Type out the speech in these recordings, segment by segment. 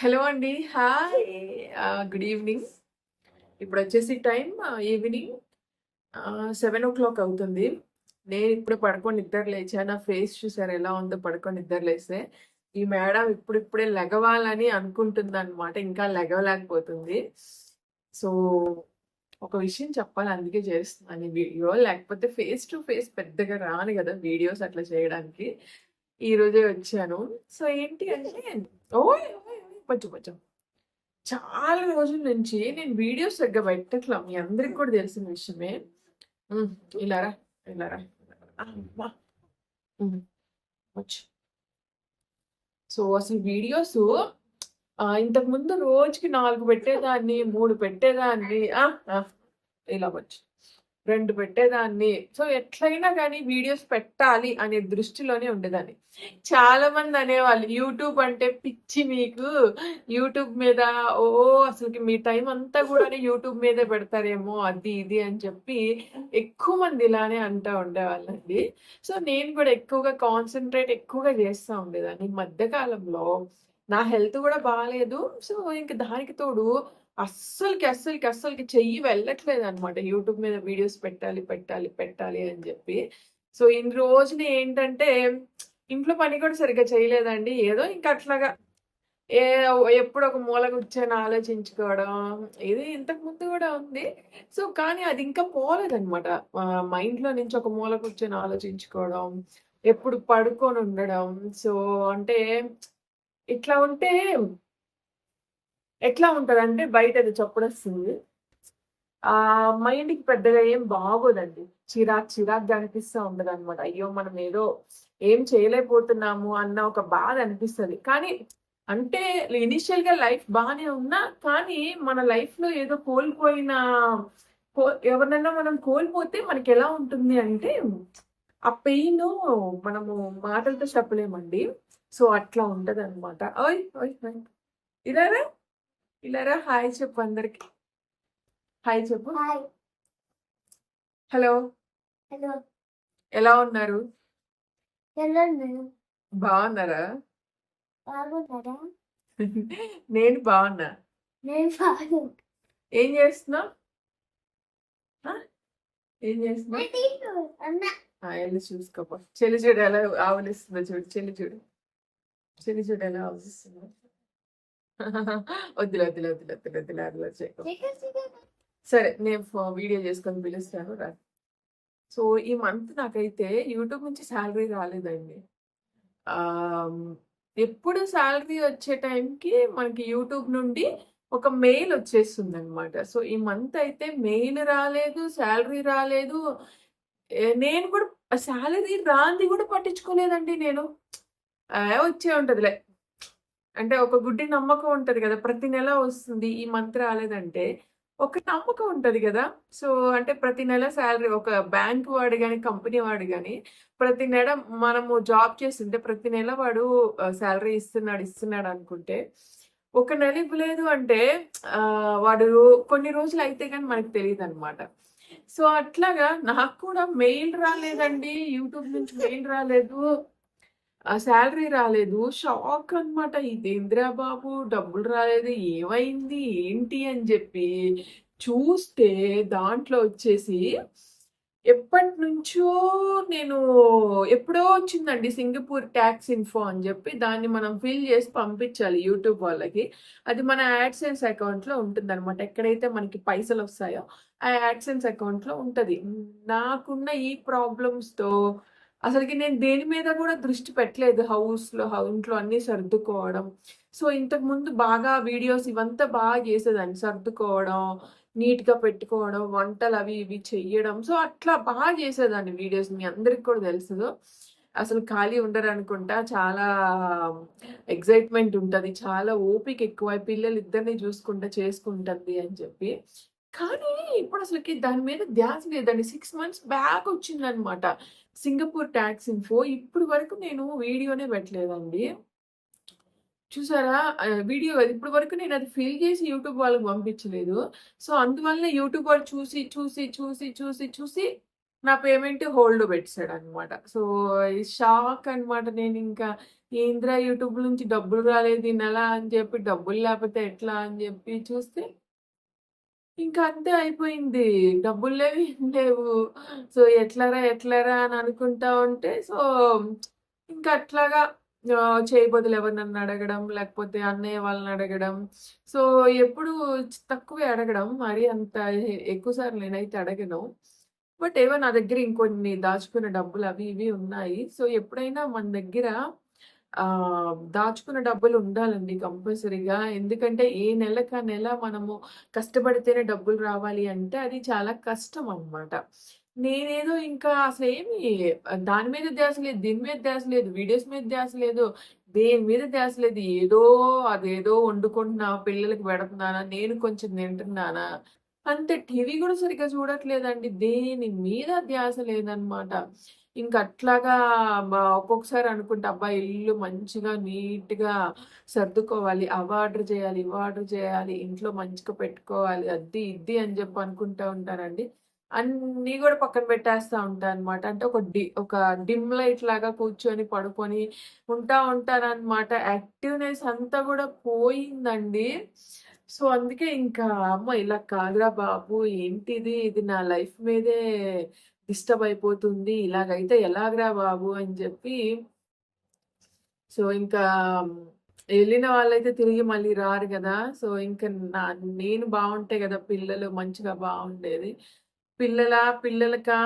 Hello అండి. Hi. Good evening. ఇప్పుడు వచ్చేసి time evening. Seven o'clock అవుతుంది. నేను ఇప్పుడు పడుకొని నిద్ర లేచా. నా ఫేస్ చూసారు ఎలా ఉందో పడుకొని నిద్ర లేస్తే. ఈ మేడం ఇప్పుడిప్పుడే లెగవాలని అనుకుంటుంది అనమాట ఇంకా లెగవలేకపోతుంది. సో ఒక విషయం చెప్పాలి. అందుకే చేస్తున్నాను ఈ వీడియో. లేకపోతే ఫేస్ టు ఫేస్ పెద్దగా రాను కదా వీడియోస్ అట్లా చేయడానికి. ఈరోజే వచ్చాను. సో ఏంటి అంటే ఓ ఓయ్, ఓయ్, చాలా రోజుల నుంచి నేను వీడియోస్ సరిగ్గా పెట్టట్లా మీ అందరికి కూడా తెలిసిన విషయమే. ఇలారా ఇలారా వచ్చు. సో అసలు వీడియోస్ ఇంతకు ముందు రోజుకి నాలుగు పెట్టేదాన్ని మూడు పెట్టేదాన్ని. ఇలా వచ్చు. రెండు పెట్టేదాన్ని. సో ఎట్లయినా కానీ వీడియోస్ పెట్టాలి అనే దృష్టిలోనే ఉండేదాన్ని. చాలా మంది అనేవాళ్ళు యూట్యూబ్ అంటే పిచ్చి మీకు. యూట్యూబ్ మీద ఓ అసలుకి మీ టైం అంతా కూడా యూట్యూబ్ మీదే పెడతారేమో అది ఇది అని చెప్పి ఎక్కువ మంది ఇలానే అంటూ ఉండేవాళ్ళండి. సో నేను కూడా ఎక్కువగా కాన్సన్ట్రేట్ ఎక్కువగా చేస్తూ ఉండేదాన్ని. ఈ మధ్యకాలంలో నా హెల్త్ కూడా బాగాలేదు సో ఇంక దానికి తోడు అస్సలకి అస్సలకి అస్సలకి చెయ్యి వెళ్ళట్లేదు అనమాట యూట్యూబ్ మీద వీడియోస్ పెట్టాలి పెట్టాలి పెట్టాలి అని చెప్పి. సో ఇన్ని రోజున ఏంటంటే ఇంట్లో పని కూడా సరిగ్గా చేయలేదండి. ఏదో ఇంకా అట్లాగా ఏ ఎప్పుడు ఒక మూల కూర్చొని ఆలోచించుకోవడం ఇది ఇంతకు ముందు కూడా ఉంది. సో కానీ అది ఇంకా పోలేదనమాట మైండ్లో నుంచి ఒక మూల కూర్చొని ఆలోచించుకోవడం ఎప్పుడు పడుకొని ఉండడం. సో అంటే ఇట్లా ఉంటే ఎట్లా ఉంటుంది అంటే బయట అది చప్పుడొస్తుంది. ఆ మైండ్కి పెద్దగా ఏం బాగోదండి. చిరాక్ చిరాక్గా అనిపిస్తూ ఉండదు అనమాట అయ్యో మనం ఏదో ఏం చేయలేకపోతున్నాము అన్న ఒక బాధ అనిపిస్తుంది. కానీ అంటే ఇనిషియల్గా లైఫ్ బాగానే ఉన్నా కానీ మన లైఫ్లో ఏదో కోల్పోయిన కో- ఎవరినైనా మనం కోల్పోతే మనకి ఎలా ఉంటుంది అంటే ఆ పెయిన్ మనము మాటలతో చెప్పలేమండి. సో అట్లా ఉంటది అనమాట ఓయ్ ఓయ్. ఓయ్. ఇలారా హాయ్ చెప్పు అందరికి. హాయ్ చెప్పు. హాయ్. హలో. హలో. ఎలా ఉన్నారు? బాగున్నారా? బాగున్నారా? నేను బాగున్నా. నేను ఏం చేస్తున్నావు? ఏం చేస్తున్నావు? వెళ్ళి చూసుకోపో. చెల్లి చూడు ఎలా ఆవలిస్తుందో చూడు. చెల్లి చూడు. చెల్లి చూడు ఎలా ఆవలిస్తుందో. వద్దులే వద్దులే వద్దులే వద్దులే వద్దులే అట్లా చేయకు సరే నేను వీడియో చేసుకొని పిలుస్తాను రా. సో ఈ మంత్ నాకైతే యూట్యూబ్ నుంచి శాలరీ రాలేదండి. ఎప్పుడు శాలరీ వచ్చే టైంకి మనకి యూట్యూబ్ నుండి ఒక మెయిల్ వచ్చేస్తుంది అనమాట సో ఈ మంత్ అయితే మెయిల్ రాలేదు శాలరీ రాలేదు. నేను కూడా శాలరీ రాంది కూడా పట్టించుకోలేదండి నేను. వచ్చే ఉంటదిలే. అంటే ఒక గుడ్డి నమ్మకం ఉంటది కదా ప్రతి నెల వస్తుంది ఈ మంత్ రాలేదంటే ఒక నమ్మకం ఉంటది కదా. సో అంటే ప్రతి నెల శాలరీ ఒక బ్యాంక్ వాడు కానీ కంపెనీ వాడు కానీ ప్రతి నెల మనము జాబ్ చేస్తుంటే ప్రతి నెల వాడు శాలరీ ఇస్తున్నాడు ఇస్తున్నాడు అనుకుంటే ఒక నెల ఇవ్వలేదు అంటే వాడు కొన్ని రోజులు అయితే కానీ మనకు తెలియదు అనమాట సో అట్లాగా నాకు కూడా మెయిల్ రాలేదండి యూట్యూబ్ నుంచి మెయిల్ రాలేదు. శాలరీ రాలేదు. షాక్ అన్నమాట. ఇదేంద్రా బాబు? డబ్బులు రాలేదు. ఏమైంది? ఏంటి అని చెప్పి చూస్తే దాంట్లో వచ్చేసి ఎప్పటి నుంచో నేను ఎప్పుడో వచ్చిందండి సింగపూర్ ట్యాక్స్ ఇన్ఫో అని చెప్పి దాన్ని మనం ఫిల్ చేసి పంపించాలి యూట్యూబ్ వాళ్ళకి. అది మన యాడ్సెన్స్ అకౌంట్లో ఉంటుంది అనమాట ఎక్కడైతే మనకి పైసలు వస్తాయో ఆ యాడ్సెన్స్ అకౌంట్లో ఉంటుంది. నాకున్న ఈ ప్రాబ్లమ్స్తో అసలుకి నేను దేని మీద కూడా దృష్టి పెట్టలేదు హౌస్లో ఇంట్లో అన్నీ సర్దుకోవడం. సో ఇంతకు ముందు బాగా వీడియోస్ ఇవంతా బాగా చేసేదాన్ని. సర్దుకోవడం నీట్గా పెట్టుకోవడం వంటలు అవి ఇవి చెయ్యడం. సో అట్లా బాగా చేసేదాన్ని వీడియోస్. మీ అందరికి కూడా తెలుసు. అసలు ఖాళీ ఉండరు అనుకుంటా చాలా ఎగ్జైట్మెంట్ ఉంటుంది. చాలా ఓపిక ఎక్కువ. పిల్లలు ఇద్దరిని చూసుకుంటా చేసుకుంటుంది అని చెప్పి. కానీ ఇప్పుడు అసలుకి దాని మీద ధ్యాస లేదండి. సిక్స్ మంత్స్ బ్యాక్ వచ్చిందనమాట. Singapore tax info. ఇప్పుడు వరకు నేను వీడియోనే పెట్టలేదండి. చూసారా? వీడియో ఇప్పుడు వరకు నేను అది ఫిల్ చేసి యూట్యూబ్ వాళ్ళకి పంపించలేదు. సో అందువల్ల యూట్యూబ్ వాళ్ళు చూసి చూసి చూసి చూసి చూసి నా పేమెంట్ హోల్డ్ పెట్టేసాడనమాట. సో, షాక్ అనమాట. ఇంకా ఏందిరా యూట్యూబ్ నుంచి డబ్బులు రాలేదు ఈ నెల అని చెప్పి, డబ్బులు లేకపోతే ఎట్లా అని చెప్పి చూస్తే ఇంకా అంతే అయిపోయింది. డబ్బులు లేవు, ఏం లేవు. సో, ఎట్లరా, ఎట్లరా అని అనుకుంటా ఉంటే సో, ఇంకా అట్లాగా ఆహ్, చేయబదులు ఎవరినన్నా అడగడం, లేకపోతే అన్నయ్య వాళ్ళని అడగడం. సో, ఎప్పుడు చ్ తక్కువే అడగడం. మరీ అంత ఎ ఎక్కువ సార్లు నేనైతే అడగను. బట్ ఏవో నా దగ్గర ఇంకొన్ని దాచుకున్న డబ్బులు అవి ఇవి ఉన్నాయి. సో, ఎప్పుడైనా మన దగ్గర దాచుకున్న డబ్బులు ఉండాలండి కంపల్సరీగా. ఎందుకంటే ఏ నెలక ఆ నెల మనము కష్టపడితేనే డబ్బులు రావాలి అంటే అది చాలా కష్టం అనమాట. నేనేదో ఇంకా అసలు ఏమి దాని మీద ధ్యాస లేదు, దీని మీద ధ్యాస లేదు, వీడియోస్ మీద ధ్యాస లేదు, దేని మీద ధ్యాస లేదు. ఏదో అదేదో వండుకుంటున్నా, పిల్లలకి పెడుతున్నానా, నేను కొంచెం తింటున్నానా, అంతే. టీవీ కూడా సరిగ్గా చూడట్లేదండి. దేని మీద ధ్యాస లేదనమాట. ఇంక అట్లాగా ఒక్కొక్కసారి అనుకుంటా అబ్బా! ఇల్లు మంచిగా నీట్‌గా సర్దుకోవాలి. అవి ఆర్డర్ చేయాలి, ఇవి ఆర్డర్ చేయాలి, ఇంట్లో మంచిగా పెట్టుకోవాలి. అది ఇది అని చెప్పి అనుకుంటా ఉంటానండి. అన్నీ కూడా పక్కన పెట్టేస్తూ ఉంటాను అనమాట. అంటే ఒక డి ఒక డిమ్ లైట్ లాగా కూర్చొని, పడుకొని ఉంటా ఉంటాననమాట. యాక్టివ్‌నెస్ అంతా కూడా పోయిందండి. సో, అందుకే ఇంకా అమ్మ ఇలా కాదురా బాబు! ఏంటిది? ఇది నా లైఫ్ మీదే డిస్టర్బ్ అయిపోతుంది. ఇలాగైతే ఎలాగరా బాబు! అని చెప్పి సో, ఇంకా వెళ్ళిన వాళ్ళైతే తిరిగి మళ్ళీ రారు కదా సో, ఇంకా నా నేను బాగుంటే కదా పిల్లలు మంచిగా బాగుండేది పిల్లల పిల్లలకా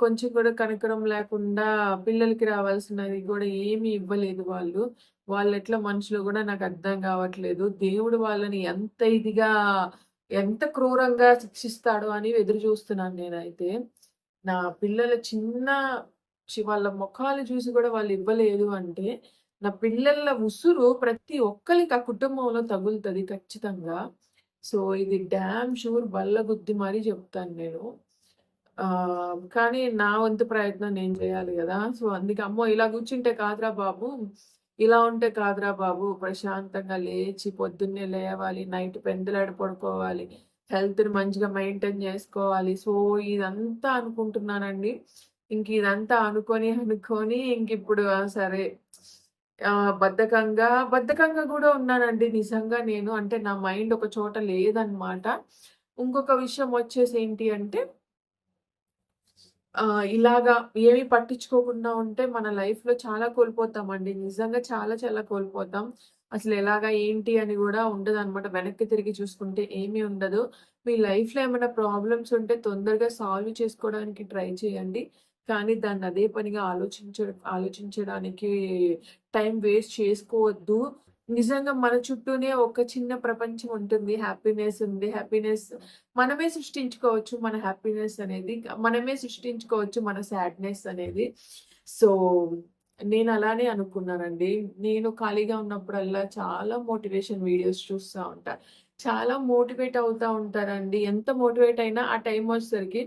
కొంచెం కూడా కనకడం లేకుండా పిల్లలకి రావాల్సినది కూడా ఏమి ఇవ్వలేదు వాళ్ళు. వాళ్ళెట్లా మనుషులు కూడా నాకు అర్థం కావట్లేదు దేవుడు వాళ్ళని ఎంత ఇదిగా, ఎంత క్రూరంగా శిక్షిస్తాడో అని ఎదురు చూస్తున్నాను నేనైతే. నా పిల్లల చిన్న చి వాళ్ళ ముఖాలు చూసి కూడా వాళ్ళు ఇవ్వలేదు అంటే, నా పిల్లల ఉసురు ప్రతి ఒక్కరికి ఆ కుటుంబంలో తగులుతుంది ఖచ్చితంగా. సో, ఇది డ్యామ్ షూర్ బల్లగుద్ది మరీ చెప్తాను నేను. కానీ నా వంతు ప్రయత్నం నేను చేయాలి కదా సో, అందుకే అమ్మో! ఇలా కూర్చుంటే కాదురా బాబు! ఇలా ఉంటే కాదురా బాబు! ప్రశాంతంగా లేచి పొద్దున్నే లేవాలి, నైట్ పెందులాడి పడుకోవాలి, హెల్త్‌ని మంచిగా మెయింటైన్ చేసుకోవాలి సో, ఇదంతా అనుకుంటున్నానండి. ఇంక ఇదంతా అనుకొని అనుకొని ఇంకిప్పుడు ఇప్పుడు సరే బద్ధకంగా, బద్ధకంగా కూడా ఉన్నానండి నిజంగా నేను. అంటే నా మైండ్ ఒక చోట లేదనమాట. ఇంకొక విషయం వచ్చేసి ఏంటి అంటే ఇలాగా ఏమి పట్టించుకోకుండా ఉంటే మన లైఫ్‌లో చాలా కోల్పోతామండి. నిజంగా చాలా చాలా కోల్పోతాం. అసలు ఎలాగా ఏంటి అని కూడా ఉండదు అనమాట వెనక్కి తిరిగి చూసుకుంటే ఏమీ ఉండదు. మీ లైఫ్‌లో ఏమైనా ప్రాబ్లమ్స్ ఉంటే తొందరగా సాల్వ్ చేసుకోవడానికి ట్రై చేయండి. కానీ దాన్ని అదే పనిగా ఆలోచించ ఆలోచించడానికి టైం వేస్ట్ చేసుకోవద్దు. నిజంగా మన చుట్టూనే ఒక చిన్న ప్రపంచం ఉంటుంది. హ్యాపీనెస్ ఉంది. హ్యాపీనెస్ మనమే సృష్టించుకోవచ్చు మన హ్యాపీనెస్ అనేది. మనమే సృష్టించుకోవచ్చు మన సాడ్‌నెస్ అనేది. సో, నేను అలానే అనుకున్నానండి. నేను ఖాళీగా ఉన్నప్పుడల్లా చాలా మోటివేషన్ వీడియోస్ చూస్తూ ఉంటా. చాలా మోటివేట్ అవుతా ఉంటారండి. ఎంత మోటివేట్ అయినా ఆ టైం వచ్చేసరికి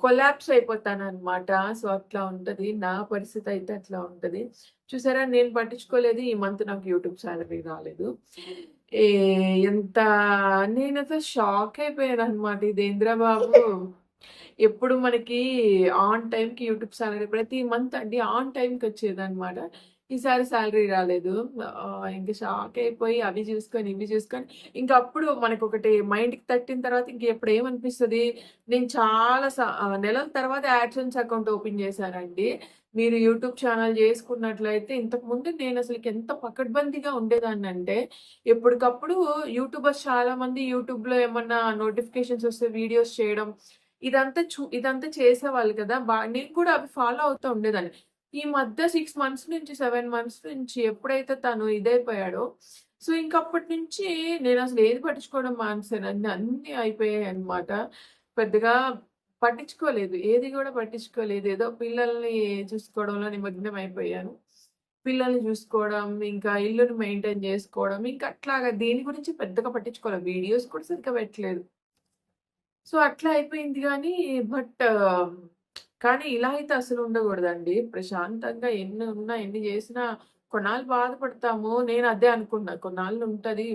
కొలాప్స్ అయిపోతాను అనమాట సో, అట్లా ఉంటుంది నా పరిస్థితి అయితే అట్లా ఉంటుంది చూసారా నేను పట్టించుకోలేదు. ఈ మంత్ నాకు యూట్యూబ్ సాలరీ రాలేదు. ఎంత నేనైతే షాక్ అయిపోయాననమాట. ఇదేందిరా బాబు! ఎప్పుడు మనకి ఆన్ టైంకి యూట్యూబ్ సాలరీ ప్రతి మంత్ అండి ఆన్ టైంకి వచ్చేదన్నమాట ఈసారి శాలరీ రాలేదు. ఇంకా షాక్ అయిపోయి అవి చూసుకొని, ఇవి చూసుకొని ఇంక అప్పుడు మనకు ఒకటి మైండ్‌కి తట్టిన తర్వాత ఇంక ఎప్పుడు ఏమనిపిస్తది, నేను చాలా నెలల తర్వాత యాడ్సన్స్ అకౌంట్ ఓపెన్ చేశానండి. మీరు యూట్యూబ్ ఛానల్ చేసుకున్నట్లయితే ఇంతకుముందు అసలు ఎంత పకడ్బందీగా ఉండేదాన్నంటే, ఎప్పటికప్పుడు యూట్యూబర్స్ చాలామంది యూట్యూబ్‌లో ఏమన్నా నోటిఫికేషన్స్ వస్తే వీడియోస్ చేయడం, ఇదంతా చూ ఇదంతా చేసేవాళ్ళు కదా! బా నేను కూడా అవి ఫాలో అవుతూ ఉండేదాన్ని. ఈ మధ్య సిక్స్ మంత్స్ నుంచి, సెవెన్ మంత్స్ నుంచి ఎప్పుడైతే తను ఇదైపోయాడో, సో, ఇంకప్పటి నుంచి నేను అసలు ఏది పట్టించుకోవడం మానేసానండి. అన్నీ అయిపోయాయన్నమాట. పెద్దగా పట్టించుకోలేదు. ఏది కూడా పట్టించుకోలేదు. ఏదో పిల్లల్ని చూసుకోవడంలో నిమగ్నం అయిపోయాను. పిల్లల్ని చూసుకోవడం, ఇంకా ఇల్లుని మెయింటైన్ చేసుకోవడం, ఇంకా అట్లాగా దీని గురించి పెద్దగా పట్టించుకోలేదు వీడియోస్ కూడా సరిగ్గా పెట్టలేదు. సో, అట్లా అయిపోయింది కానీ బట్ కానీ ఇలా అయితే అసలు ఉండకూడదండి. ప్రశాంతంగా ఎన్ని ఉన్నా, ఎన్ని చేసినా కొన్నాళ్ళు బాధపడతాము. నేను అదే అనుకున్నా. కొన్నాళ్ళు ఉంటుంది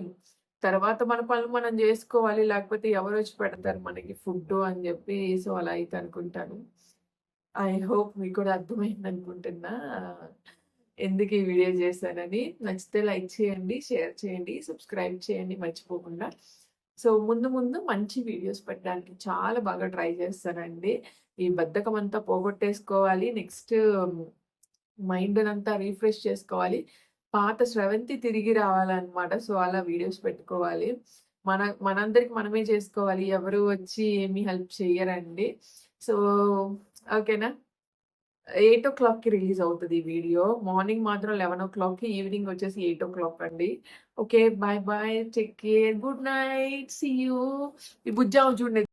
తర్వాత మన పనులు మనం చేసుకోవాలి లేకపోతే ఎవరు వచ్చి పెడతారు మనకి ఫుడ్ అని చెప్పి సో, అలా అయితే అనుకుంటాను. ఐ హోప్ మీకు కూడా అర్థమైంది అనుకుంటున్నా ఎందుకు ఈ వీడియో చేశానని నచ్చితే లైక్ చేయండి షేర్ చేయండి సబ్స్క్రైబ్ చేయండి మర్చిపోకుండా సో ముందు ముందు మంచి వీడియోస్ పెట్టడానికి చాలా బాగా ట్రై చేస్తానండి. ఈ బద్ధకం అంతా పోగొట్టేసుకోవాలి. నెక్స్ట్ మైండ్ అంతా రీఫ్రెష్ చేసుకోవాలి. పాత స్రవంతి తిరిగి రావాలన్నమాట. సో అలా వీడియోస్ పెట్టుకోవాలి. మన మనందరికి మనమే చేసుకోవాలి. ఎవరు వచ్చి ఏమీ హెల్ప్ చేయరండి సో ఓకేనా? ఎయిట్ ఓ క్లాక్కి రిలీజ్ అవుతుంది వీడియో. మార్నింగ్ మాత్రం లెవెన్ ఓ క్లాక్కి ఈవినింగ్ వచ్చేసి ఎయిట్ ఓ క్లాక్ అండి. Okay bye bye take care good night see you. ఈ బుజ్జావు చూడండి.